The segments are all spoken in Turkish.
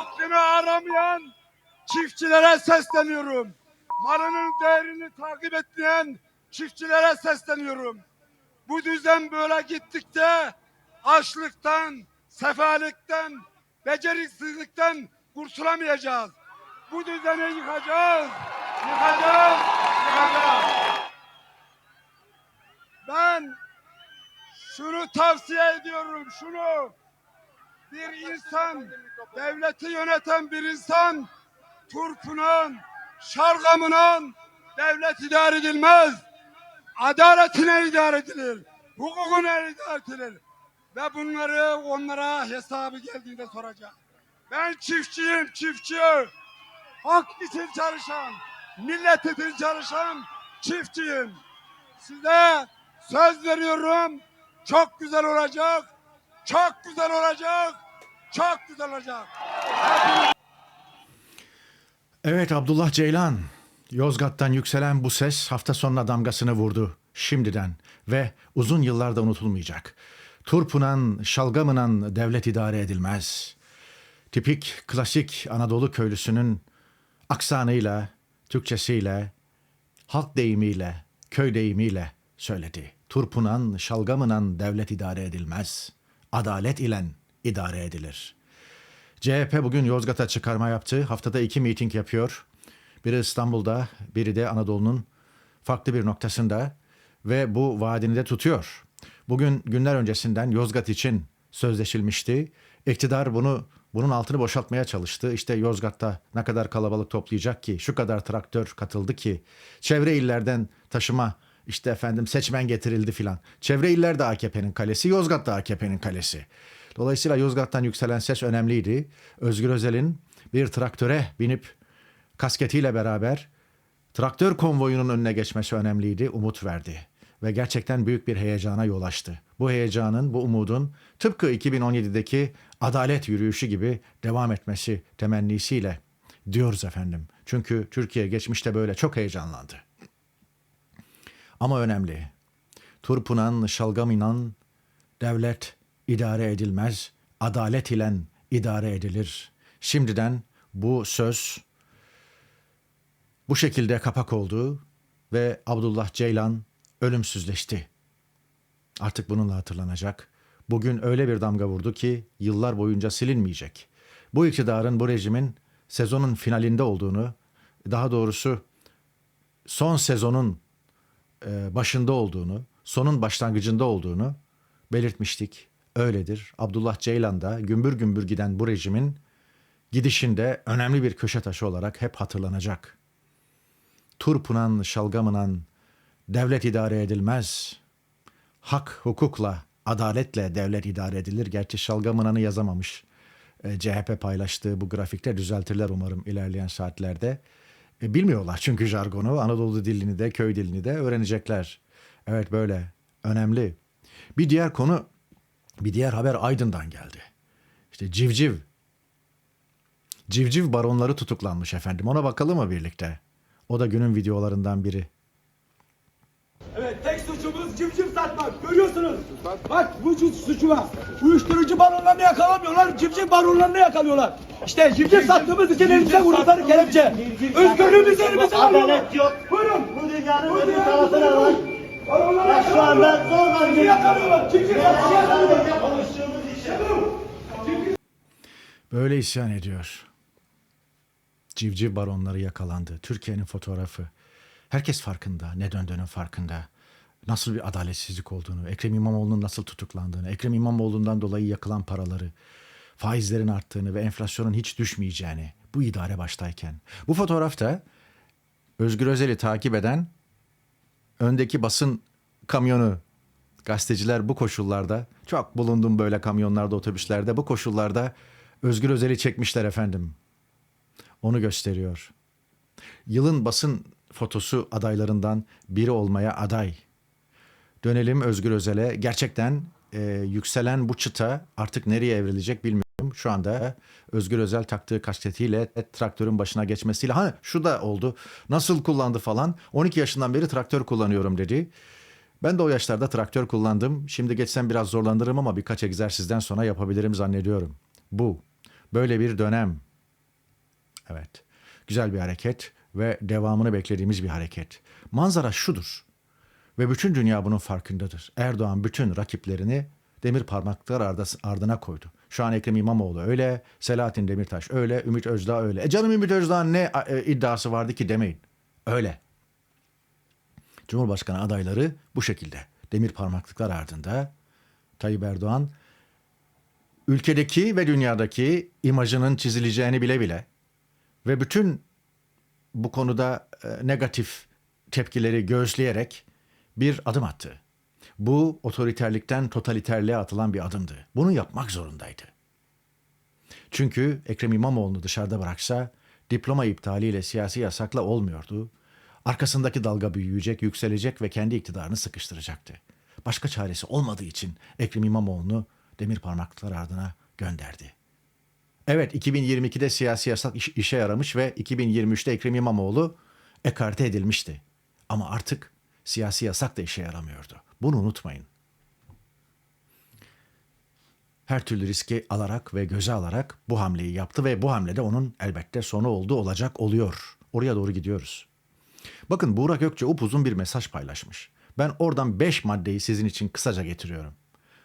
hakkını aramayan çiftçilere sesleniyorum. Malının değerini takip etmeyen çiftçilere sesleniyorum. Bu düzen böyle gittikçe açlıktan, sefalikten, beceriksizlikten kurtulamayacağız. Bu düzeni yıkacağız, yıkacağız, yıkacağız. Ben şunu tavsiye ediyorum, şunu. Bir insan, devleti yöneten bir insan, turpunun, şalgamının devlet idare edilmez. Adaletine idare edilir. Hukukuna idare edilir. Ve bunları onlara hesabı geldiğinde soracak. Ben çiftçiyim, çiftçi. Hak için çalışan, millet için çalışan çiftçiyim. Size söz veriyorum. Çok güzel olacak. Çok güzel olacak. Çok güzel olacak. Evet Abdullah Ceylan. Yozgat'tan yükselen bu ses hafta sonuna damgasını vurdu. Şimdiden ve uzun yıllarda unutulmayacak. Turpunan, şalgamınan devlet idare edilmez. Tipik, klasik Anadolu köylüsünün aksanıyla, Türkçesiyle, halk deyimiyle, köy deyimiyle söyledi. Turpunan, şalgamınan devlet idare edilmez. Adalet ile idare edilir.'' CHP bugün Yozgat'a çıkarma yaptı. Haftada iki miting yapıyor. Biri İstanbul'da, biri de Anadolu'nun farklı bir noktasında ve bu vaadini de tutuyor. Bugün günler öncesinden Yozgat için sözleşilmişti. İktidar bunu bunun altını boşaltmaya çalıştı. İşte Yozgat'ta ne kadar kalabalık toplayacak ki, şu kadar traktör katıldı ki, çevre illerden taşıma işte efendim seçmen getirildi filan. Çevre iller de AKP'nin kalesi, Yozgat da AKP'nin kalesi. Dolayısıyla Yozgat'tan yükselen ses önemliydi. Özgür Özel'in bir traktöre binip kasketiyle beraber traktör konvoyunun önüne geçmesi önemliydi, umut verdi. Ve gerçekten büyük bir heyecana yol açtı. Bu heyecanın, bu umudun tıpkı 2017'deki adalet yürüyüşü gibi devam etmesi temennisiyle diyoruz efendim. Çünkü Türkiye geçmişte böyle çok heyecanlandı. Ama önemli. Turpunan, şalgaminan devlet idare edilmez, adalet ile idare edilir. Şimdiden bu söz bu şekilde kapak oldu ve Abdullah Ceylan ölümsüzleşti. Artık bununla hatırlanacak. Bugün öyle bir damga vurdu ki yıllar boyunca silinmeyecek. Bu iktidarın, bu rejimin sezonun finalinde olduğunu, daha doğrusu son sezonun başında olduğunu, sonun başlangıcında olduğunu belirtmiştik. Öyledir. Abdullah Ceylan da gümbür gümbür giden bu rejimin gidişinde önemli bir köşe taşı olarak hep hatırlanacak. Turpunan, şalgamınan devlet idare edilmez. Hak, hukukla, adaletle devlet idare edilir. Gerçi şalgamınanı yazamamış. E, CHP paylaştığı bu grafikte düzeltirler umarım ilerleyen saatlerde. E, bilmiyorlar çünkü jargonu, Anadolu dilini de, köy dilini de öğrenecekler. Evet böyle. Önemli. Bir diğer konu, bir diğer haber Aydın'dan geldi. İşte civciv. Civciv baronları tutuklanmış efendim. Ona bakalım mı birlikte? O da günün videolarından biri. Evet tek suçumuz civciv satmak. Görüyorsunuz. Bak bu suç suçu var. Uyuşturucu baronlarını yakalamıyorlar. Civciv baronlarını yakalıyorlar. İşte civciv sattığımız için elimize vurdukları kelepçe. Özgürlüğümüzü elimize alıyorlar. Adalet yok. Buyurun. Bu dünyanın Bu öbür dünyanın tarafına var. Bak şu anda zorla Civciv yakalıyorlar. Civciv yakalıyorlar. konuştuğumuz işe. Böyle isyan ediyor. Civciv baronları yakalandı. Türkiye'nin fotoğrafı. Herkes farkında. Ne döndüğünün farkında. Nasıl bir adaletsizlik olduğunu, Ekrem İmamoğlu'nun nasıl tutuklandığını, Ekrem İmamoğlu'ndan dolayı yakılan paraları, faizlerin arttığını ve enflasyonun hiç düşmeyeceğini bu idare baştayken. Bu fotoğrafta Özgür Özel'i takip eden öndeki basın kamyonu gazeteciler bu koşullarda çok bulundum böyle kamyonlarda otobüslerde bu koşullarda Özgür Özel'i çekmişler efendim. Onu gösteriyor. Yılın basın fotosu adaylarından biri olmaya aday. Dönelim Özgür Özel'e. Gerçekten e, yükselen bu çıta artık nereye evrilecek bilmiyorum. Şu anda Özgür Özel taktığı kasketiyle traktörün başına geçmesiyle ha şu da oldu. Nasıl kullandı falan. 12 yaşından beri traktör kullanıyorum dedi. Ben de o yaşlarda traktör kullandım. Şimdi geçsem biraz zorlanırım ama birkaç egzersizden sonra yapabilirim zannediyorum. Bu böyle bir dönem Evet. Güzel bir hareket ve devamını beklediğimiz bir hareket. Manzara şudur. Ve bütün dünya bunun farkındadır. Erdoğan bütün rakiplerini demir parmaklar ardına koydu. Şu an Ekrem İmamoğlu öyle, Selahattin Demirtaş öyle, Ümit Özdağ öyle. E canım Ümit Özdağ'ın ne e, iddiası vardı ki demeyin. Öyle. Cumhurbaşkanı adayları bu şekilde. Demir parmaklıklar ardında Tayyip Erdoğan ülkedeki ve dünyadaki imajının çizileceğini bile bile ve bütün bu konuda e, negatif tepkileri göğüsleyerek bir adım attı. Bu otoriterlikten totaliterliğe atılan bir adımdı. Bunu yapmak zorundaydı. Çünkü Ekrem İmamoğlu'nu dışarıda bıraksa diploma iptaliyle siyasi yasakla olmuyordu. Arkasındaki dalga büyüyecek, yükselecek ve kendi iktidarını sıkıştıracaktı. Başka çaresi olmadığı için Ekrem İmamoğlu'nu demir parmaklıklar ardına gönderdi. Evet 2022'de siyasi yasak iş- işe yaramış ve 2023'te Ekrem İmamoğlu ekarte edilmişti. Ama artık siyasi yasak da işe yaramıyordu. Bunu unutmayın. Her türlü riski alarak ve göze alarak bu hamleyi yaptı ve bu hamlede onun elbette sonu oldu olacak oluyor. Oraya doğru gidiyoruz. Bakın Buğra Gökçe upuzun bir mesaj paylaşmış. Ben oradan 5 maddeyi sizin için kısaca getiriyorum.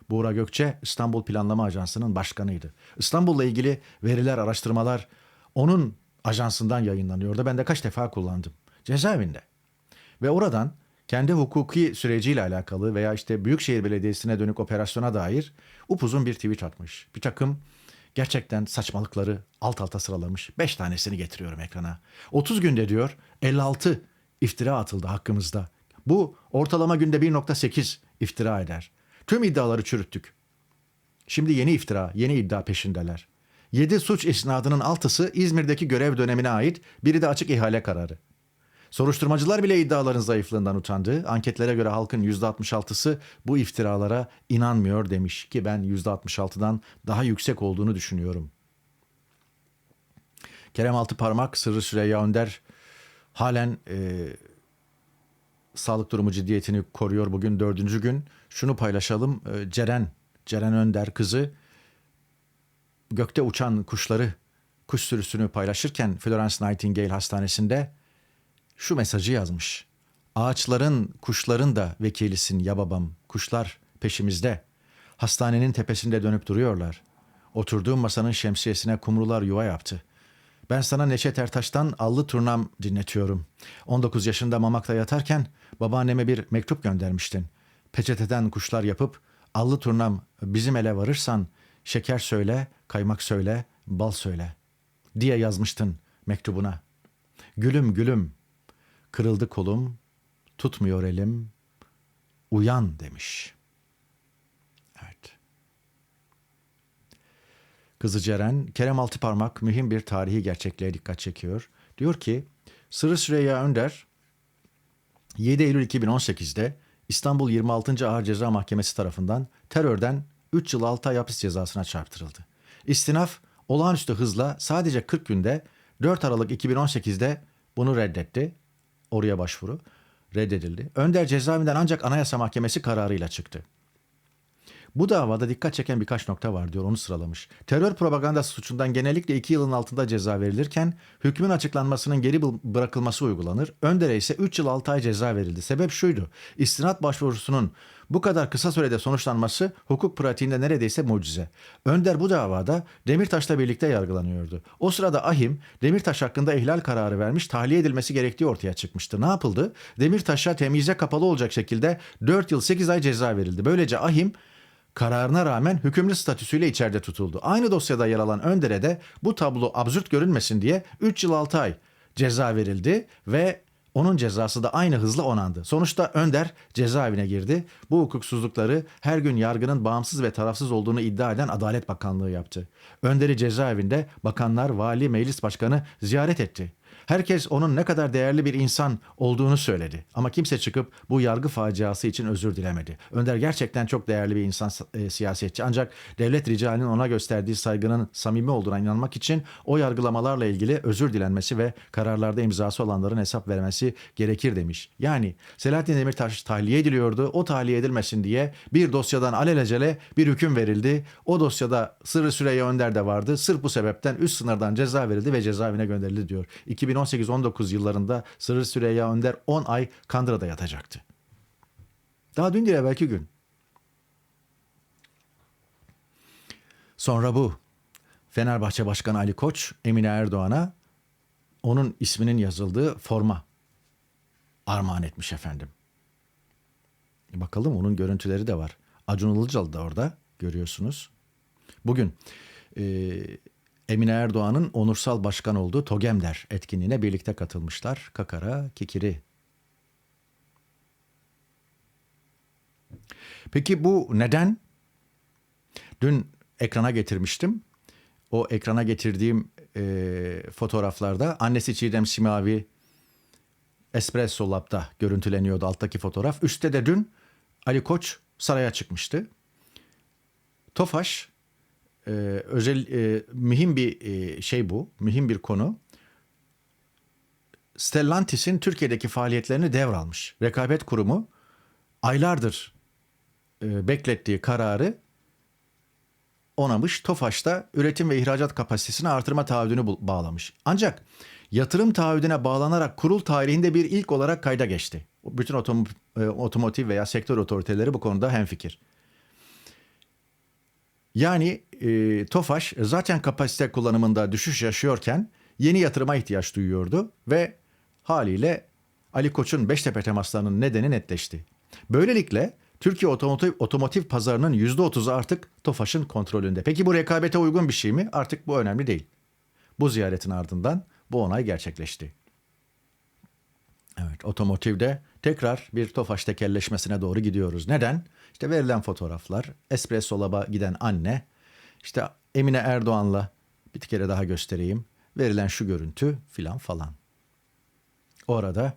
Buğra Gökçe İstanbul Planlama Ajansı'nın başkanıydı. İstanbul'la ilgili veriler, araştırmalar onun ajansından yayınlanıyordu. Ben de kaç defa kullandım. Cezaevinde. Ve oradan kendi hukuki süreciyle alakalı veya işte Büyükşehir Belediyesi'ne dönük operasyona dair upuzun bir tweet atmış. Bir takım gerçekten saçmalıkları alt alta sıralamış. Beş tanesini getiriyorum ekrana. 30 günde diyor 56 iftira atıldı hakkımızda. Bu ortalama günde 1.8 iftira eder. Tüm iddiaları çürüttük. Şimdi yeni iftira, yeni iddia peşindeler. 7 suç isnadının altısı İzmir'deki görev dönemine ait, biri de açık ihale kararı. Soruşturmacılar bile iddiaların zayıflığından utandı. Anketlere göre halkın %66'sı bu iftiralara inanmıyor demiş ki ben %66'dan daha yüksek olduğunu düşünüyorum. Kerem Altıparmak, Sırrı Süreyya Önder halen e, sağlık durumu ciddiyetini koruyor bugün dördüncü gün. Şunu paylaşalım. E, Ceren, Ceren Önder kızı gökte uçan kuşları, kuş sürüsünü paylaşırken Florence Nightingale Hastanesi'nde şu mesajı yazmış. Ağaçların, kuşların da vekilisin ya babam. Kuşlar peşimizde. Hastanenin tepesinde dönüp duruyorlar. Oturduğum masanın şemsiyesine kumrular yuva yaptı. Ben sana Neşet Ertaş'tan Allı Turnam dinletiyorum. 19 yaşında Mamak'ta yatarken babaanneme bir mektup göndermiştin. Peçeteden kuşlar yapıp Allı Turnam bizim ele varırsan şeker söyle, kaymak söyle, bal söyle diye yazmıştın mektubuna. Gülüm gülüm, kırıldı kolum, tutmuyor elim, uyan demiş. Evet. Kızı Ceren, Kerem Altıparmak mühim bir tarihi gerçekliğe dikkat çekiyor. Diyor ki, Sırrı Süreyya Önder 7 Eylül 2018'de İstanbul 26. Ağır Ceza Mahkemesi tarafından terörden 3 yıl 6 ay hapis cezasına çarptırıldı. İstinaf olağanüstü hızla sadece 40 günde 4 Aralık 2018'de bunu reddetti. Oraya başvuru reddedildi. Önder cezaevinden ancak Anayasa Mahkemesi kararıyla çıktı. Bu davada dikkat çeken birkaç nokta var diyor onu sıralamış. Terör propagandası suçundan genellikle 2 yılın altında ceza verilirken hükmün açıklanmasının geri bı- bırakılması uygulanır. Önder'e ise 3 yıl 6 ay ceza verildi. Sebep şuydu. İstinat başvurusunun bu kadar kısa sürede sonuçlanması hukuk pratiğinde neredeyse mucize. Önder bu davada Demirtaş'la birlikte yargılanıyordu. O sırada Ahim Demirtaş hakkında ihlal kararı vermiş tahliye edilmesi gerektiği ortaya çıkmıştı. Ne yapıldı? Demirtaş'a temyize kapalı olacak şekilde 4 yıl 8 ay ceza verildi. Böylece Ahim kararına rağmen hükümlü statüsüyle içeride tutuldu. Aynı dosyada yer alan Önder'e de bu tablo absürt görünmesin diye 3 yıl 6 ay ceza verildi ve onun cezası da aynı hızla onandı. Sonuçta Önder cezaevine girdi. Bu hukuksuzlukları her gün yargının bağımsız ve tarafsız olduğunu iddia eden Adalet Bakanlığı yaptı. Önder'i cezaevinde bakanlar, vali, meclis başkanı ziyaret etti. Herkes onun ne kadar değerli bir insan olduğunu söyledi. Ama kimse çıkıp bu yargı faciası için özür dilemedi. Önder gerçekten çok değerli bir insan e, siyasetçi. Ancak devlet ricalinin ona gösterdiği saygının samimi olduğuna inanmak için o yargılamalarla ilgili özür dilenmesi ve kararlarda imzası olanların hesap vermesi gerekir demiş. Yani Selahattin Demirtaş tahliye ediliyordu. O tahliye edilmesin diye bir dosyadan alelacele bir hüküm verildi. O dosyada Sırrı Süreyya Önder de vardı. Sırf bu sebepten üst sınırdan ceza verildi ve cezaevine gönderildi diyor. 2018-19 yıllarında Sırrı Süreyya Önder 10 ay Kandıra'da yatacaktı. Daha dün değil belki gün. Sonra bu. Fenerbahçe Başkanı Ali Koç Emine Erdoğan'a onun isminin yazıldığı forma armağan etmiş efendim. Bakalım onun görüntüleri de var. Acun Ilıcalı da orada görüyorsunuz. Bugün e, Emine Erdoğan'ın onursal başkan olduğu Togemder etkinliğine birlikte katılmışlar. Kakara, Kikiri. Peki bu neden? Dün ekrana getirmiştim. O ekrana getirdiğim e, fotoğraflarda annesi Çiğdem Simavi Espresso Lab'da görüntüleniyordu alttaki fotoğraf. Üstte de dün Ali Koç saraya çıkmıştı. Tofaş e, özel e, mühim bir e, şey bu, mühim bir konu. Stellantis'in Türkiye'deki faaliyetlerini devralmış. Rekabet Kurumu aylardır e, beklettiği kararı onamış. Tofaş'ta üretim ve ihracat kapasitesini artırma taahhüdünü bağlamış. Ancak yatırım taahhüdüne bağlanarak kurul tarihinde bir ilk olarak kayda geçti. Bütün otom- e, otomotiv veya sektör otoriteleri bu konuda hemfikir. Yani e, Tofaş zaten kapasite kullanımında düşüş yaşıyorken yeni yatırıma ihtiyaç duyuyordu ve haliyle Ali Koç'un Beştepe temaslarının nedeni netleşti. Böylelikle Türkiye otomotiv, otomotiv pazarının %30'u artık Tofaş'ın kontrolünde. Peki bu rekabete uygun bir şey mi? Artık bu önemli değil. Bu ziyaretin ardından bu onay gerçekleşti. Evet, otomotivde tekrar bir Tofaş tekelleşmesine doğru gidiyoruz. Neden? İşte verilen fotoğraflar, Espresso Lab'a giden anne, işte Emine Erdoğan'la bir kere daha göstereyim. Verilen şu görüntü filan falan. Orada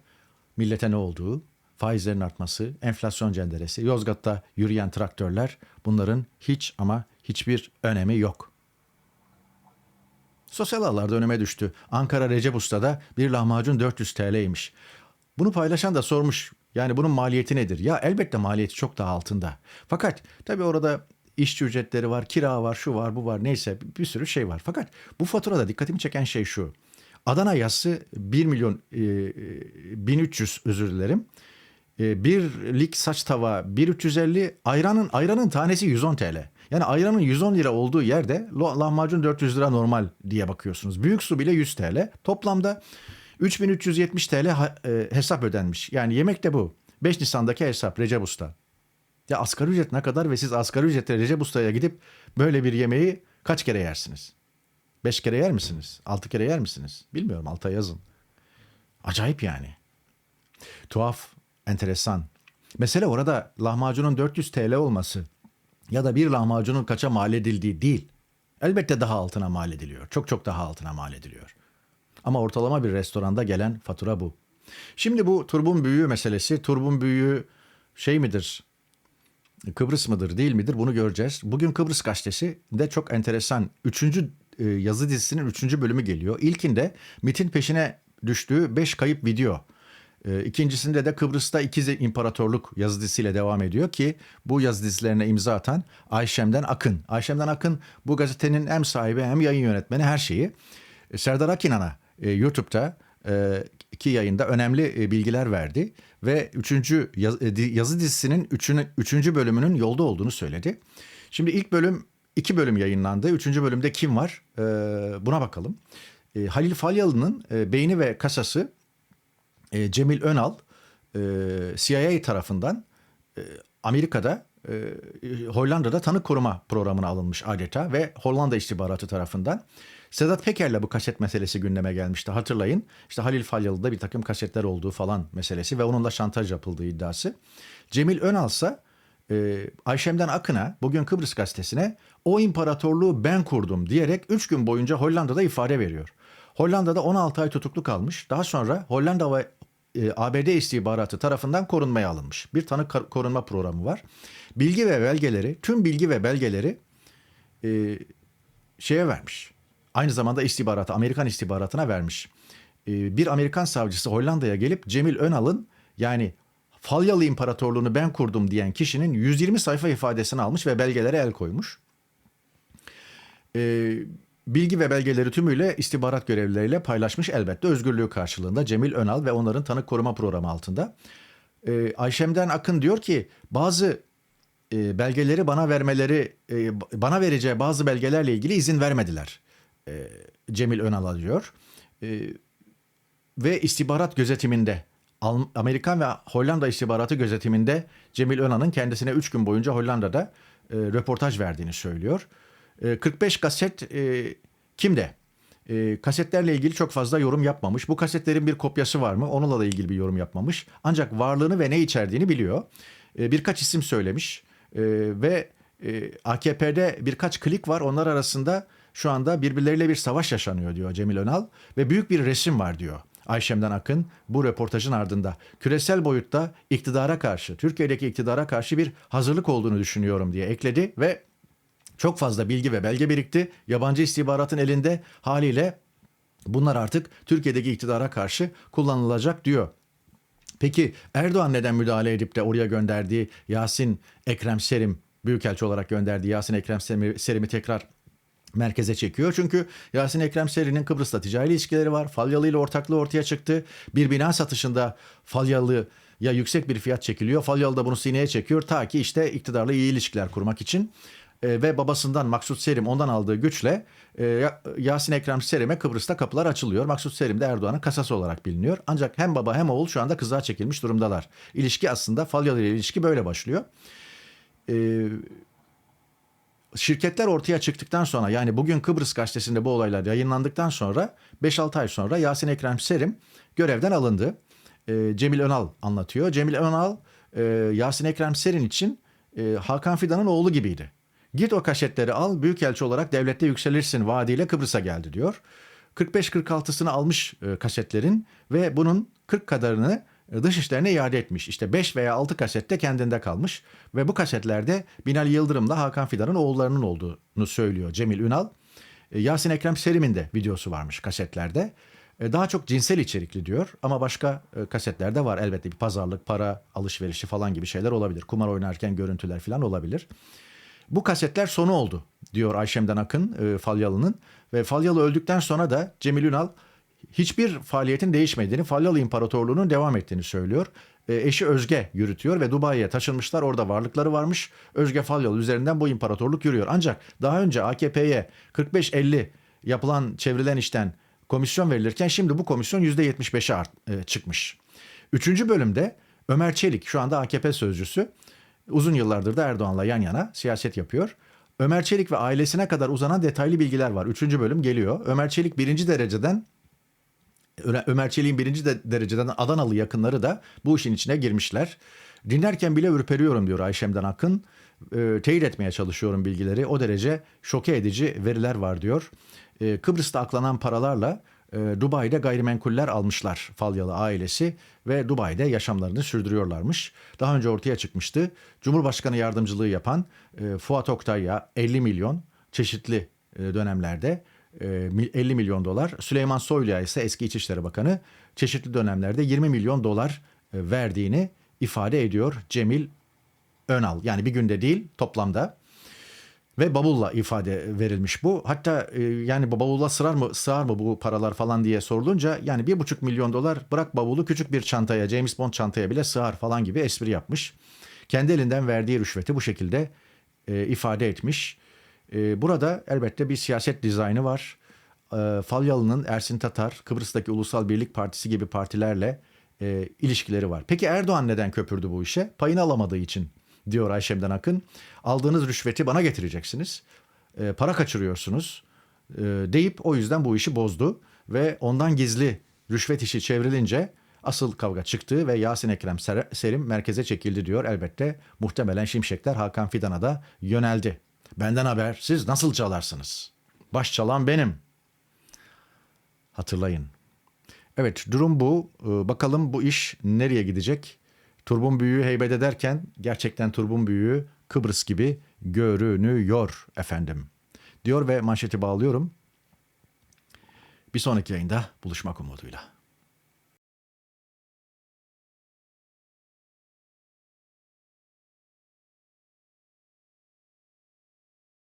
millete ne olduğu, faizlerin artması, enflasyon cenderesi, Yozgat'ta yürüyen traktörler bunların hiç ama hiçbir önemi yok. Sosyal ağlarda önüme düştü. Ankara Recep Usta'da bir lahmacun 400 TL'ymiş. Bunu paylaşan da sormuş. Yani bunun maliyeti nedir? Ya elbette maliyeti çok daha altında. Fakat tabii orada işçi ücretleri var, kira var, şu var, bu var neyse bir sürü şey var. Fakat bu faturada dikkatimi çeken şey şu. Adana yassı 1 milyon e, e, 1300 özür dilerim. E, bir lik saç tava 1350 ayranın ayranın tanesi 110 TL. Yani ayranın 110 lira olduğu yerde lahmacun 400 lira normal diye bakıyorsunuz. Büyük su bile 100 TL. Toplamda 3370 TL e, hesap ödenmiş. Yani yemek de bu. 5 Nisan'daki hesap Recep Usta. Ya asgari ücret ne kadar ve siz asgari ücretle Recep Usta'ya gidip böyle bir yemeği kaç kere yersiniz? 5 kere yer misiniz? 6 kere yer misiniz? Bilmiyorum alta yazın. Acayip yani. Tuhaf, enteresan. Mesele orada lahmacunun 400 TL olması ya da bir lahmacunun kaça mal edildiği değil. Elbette daha altına mal ediliyor. Çok çok daha altına mal ediliyor. Ama ortalama bir restoranda gelen fatura bu. Şimdi bu turbun büyüğü meselesi, turbun büyüğü şey midir? Kıbrıs mıdır değil midir bunu göreceğiz. Bugün Kıbrıs gazetesi de çok enteresan. Üçüncü e, yazı dizisinin üçüncü bölümü geliyor. İlkinde MIT'in peşine düştüğü beş kayıp video. E, İkincisinde de Kıbrıs'ta ikiz imparatorluk yazı dizisiyle devam ediyor ki bu yazı dizilerine imza atan Ayşem'den Akın. Ayşem'den Akın bu gazetenin hem sahibi hem yayın yönetmeni her şeyi. E, Serdar Akinan'a e, YouTube'da e, iki yayında önemli e, bilgiler verdi ve üçüncü yaz- e, yazı dizisinin üçünü, üçüncü bölümünün yolda olduğunu söyledi. Şimdi ilk bölüm iki bölüm yayınlandı. Üçüncü bölümde kim var? E, buna bakalım. E, Halil Falyalı'nın e, beyni ve kasası e, Cemil Önal e, CIA tarafından e, Amerika'da e, Hollanda'da tanık koruma programına alınmış adeta ve Hollanda istihbaratı tarafından Sedat Peker'le bu kaset meselesi gündeme gelmişti hatırlayın. İşte Halil Falyalı'da bir takım kasetler olduğu falan meselesi ve onunla şantaj yapıldığı iddiası. Cemil Önal ise e, Ayşem'den Akın'a bugün Kıbrıs gazetesine o imparatorluğu ben kurdum diyerek 3 gün boyunca Hollanda'da ifade veriyor. Hollanda'da 16 ay tutuklu kalmış. Daha sonra Hollanda ve e, ABD istihbaratı tarafından korunmaya alınmış. Bir tanık korunma programı var. Bilgi ve belgeleri, tüm bilgi ve belgeleri e, şeye vermiş. Aynı zamanda istihbarata, Amerikan istihbaratına vermiş. E, bir Amerikan savcısı Hollanda'ya gelip Cemil Önal'ın yani Falyalı İmparatorluğunu ben kurdum diyen kişinin 120 sayfa ifadesini almış ve belgelere el koymuş. E, bilgi ve belgeleri tümüyle istihbarat görevlileriyle paylaşmış elbette özgürlüğü karşılığında Cemil Önal ve onların tanık koruma programı altında. E, Ayşem'den Akın diyor ki bazı e, belgeleri bana vermeleri, e, bana vereceği bazı belgelerle ilgili izin vermediler. E, Cemil Önal'a diyor. E, ve istihbarat gözetiminde Amerikan ve Hollanda istihbaratı gözetiminde Cemil Önal'ın kendisine 3 gün boyunca Hollanda'da e, röportaj verdiğini söylüyor. E, 45 kaset e, kimde? E, kasetlerle ilgili çok fazla yorum yapmamış. Bu kasetlerin bir kopyası var mı? Onunla da ilgili bir yorum yapmamış. Ancak varlığını ve ne içerdiğini biliyor. E, birkaç isim söylemiş. E, ve e, AKP'de birkaç klik var. Onlar arasında şu anda birbirleriyle bir savaş yaşanıyor diyor Cemil Önal. Ve büyük bir resim var diyor. Ayşem'den Akın bu röportajın ardında küresel boyutta iktidara karşı, Türkiye'deki iktidara karşı bir hazırlık olduğunu düşünüyorum diye ekledi ve çok fazla bilgi ve belge birikti. Yabancı istihbaratın elinde haliyle bunlar artık Türkiye'deki iktidara karşı kullanılacak diyor. Peki Erdoğan neden müdahale edip de oraya gönderdiği Yasin Ekrem Serim, Büyükelçi olarak gönderdiği Yasin Ekrem Serim'i, tekrar merkeze çekiyor. Çünkü Yasin Ekrem Seri'nin Kıbrıs'ta ticari ilişkileri var. Falyalı ile ortaklığı ortaya çıktı. Bir bina satışında Falyalı ya yüksek bir fiyat çekiliyor. Falyalı da bunu sineye çekiyor ta ki işte iktidarla iyi ilişkiler kurmak için. E, ve babasından Maksut Serim ondan aldığı güçle e, Ya- Yasin Ekrem Serim'e Kıbrıs'ta kapılar açılıyor. Maksut Serim de Erdoğan'ın kasası olarak biliniyor. Ancak hem baba hem oğul şu anda kızığa çekilmiş durumdalar. İlişki aslında Falyalı ile ilişki böyle başlıyor. E, şirketler ortaya çıktıktan sonra yani bugün Kıbrıs gazetesinde bu olaylar yayınlandıktan sonra 5-6 ay sonra Yasin Ekrem Serim görevden alındı. Ee, Cemil Önal anlatıyor. Cemil Önal e, Yasin Ekrem Serin için e, Hakan Fidan'ın oğlu gibiydi. Git o kaşetleri al büyükelçi olarak devlette yükselirsin vaadiyle Kıbrıs'a geldi diyor. 45-46'sını almış e, kasetlerin ve bunun 40 kadarını e, dış işlerine iade etmiş. İşte 5 veya 6 kasette kendinde kalmış ve bu kasetlerde Binali Yıldırım'la Hakan Fidan'ın oğullarının olduğunu söylüyor Cemil Ünal. E, Yasin Ekrem Serim'in de videosu varmış kasetlerde. E, Daha çok cinsel içerikli diyor ama başka e, kasetlerde var elbette bir pazarlık, para alışverişi falan gibi şeyler olabilir. Kumar oynarken görüntüler falan olabilir. Bu kasetler sonu oldu diyor Ayşem'den Akın e, Falyalı'nın ve Falyalı öldükten sonra da Cemil Ünal hiçbir faaliyetin değişmediğini, Falyalı İmparatorluğu'nun devam ettiğini söylüyor. E, eşi Özge yürütüyor ve Dubai'ye taşınmışlar. Orada varlıkları varmış. Özge Falyalı üzerinden bu imparatorluk yürüyor. Ancak daha önce AKP'ye 45-50 yapılan çevrilen işten komisyon verilirken şimdi bu komisyon %75'e art, e, çıkmış. Üçüncü bölümde Ömer Çelik şu anda AKP sözcüsü uzun yıllardır da Erdoğan'la yan yana siyaset yapıyor. Ömer Çelik ve ailesine kadar uzanan detaylı bilgiler var. Üçüncü bölüm geliyor. Ömer Çelik birinci dereceden Ömer- Çelik'in birinci de- dereceden Adanalı yakınları da bu işin içine girmişler. Dinlerken bile ürperiyorum diyor Ayşem'den Akın. E, teyit etmeye çalışıyorum bilgileri. O derece şoke edici veriler var diyor. E, Kıbrıs'ta aklanan paralarla e, Dubai'de gayrimenkuller almışlar Falyalı ailesi ve Dubai'de yaşamlarını sürdürüyorlarmış. Daha önce ortaya çıkmıştı. Cumhurbaşkanı yardımcılığı yapan e, Fuat Oktay'a 50 milyon çeşitli e, dönemlerde 50 milyon dolar. Süleyman Soylu'ya ise eski İçişleri Bakanı çeşitli dönemlerde 20 milyon dolar e, verdiğini ifade ediyor Cemil Önal. Yani bir günde değil toplamda ve bavulla ifade verilmiş bu. Hatta e, yani bavulla sığar mı sığar mı bu paralar falan diye sorulunca yani bir buçuk milyon dolar bırak bavulu küçük bir çantaya James Bond çantaya bile sığar falan gibi espri yapmış. Kendi elinden verdiği rüşveti bu şekilde e, ifade etmiş. E, burada elbette bir siyaset dizaynı var. E, Falyalı'nın Ersin Tatar, Kıbrıs'taki Ulusal Birlik Partisi gibi partilerle e, ilişkileri var. Peki Erdoğan neden köpürdü bu işe? Payını alamadığı için diyor Ayşem'den Akın. Aldığınız rüşveti bana getireceksiniz. E, para kaçırıyorsunuz e, deyip o yüzden bu işi bozdu. Ve ondan gizli rüşvet işi çevrilince Asıl kavga çıktı ve Yasin Ekrem Ser- Selim merkeze çekildi diyor. Elbette muhtemelen Şimşekler Hakan Fidan'a da yöneldi. Benden haber siz nasıl çalarsınız? Baş çalan benim. Hatırlayın. Evet durum bu. Ee, Bakalım bu iş nereye gidecek? Turbun büyüğü heybet ederken gerçekten turbun büyüğü Kıbrıs gibi görünüyor efendim. Diyor ve manşeti bağlıyorum. Bir sonraki yayında buluşmak umuduyla.